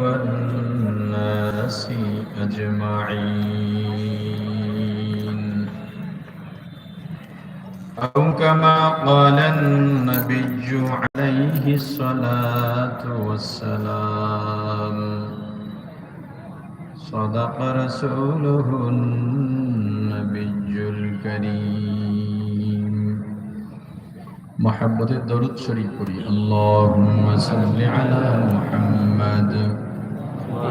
والناس أجمعين. أو كما قال النبي عليه الصلاة والسلام صدق رسوله النبي الكريم. محبة الدرود شريف করি اللهم صل على محمد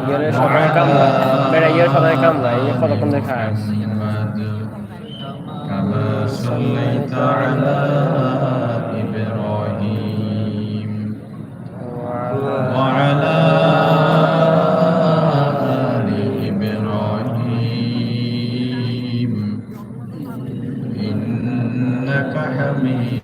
ইয়ের সবাই কামলা বেড়া ইয়ের সবাই কামলা এই কতক্ষণ দেখা محمد كما صليت على إبراهيم وعلى آل إبراهيم إنك حميد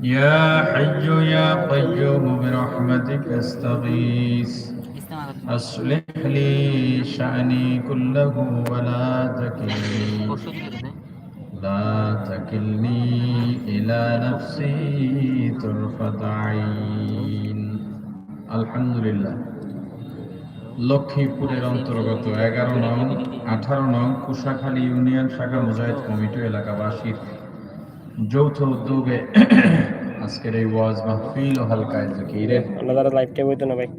يا حي يا قيوم برحمتك استغيث أصلح لي شأني كله ولا تكلني لا تكلني إلى نفسي طرفة عين الحمد لله লক্ষ্মীপুরের অন্তর্গত এগারো নং আঠারো নং কুশাখালী ইউনিয়ন শাখা মুজাহিদ কমিটি এলাকাবাসীর যৌথ উদ্যোগে আজকের এই ওয়াজ মাহফিল ও হালকা জকিরের আমরা যারা লাইভ কে বইতো না ভাই।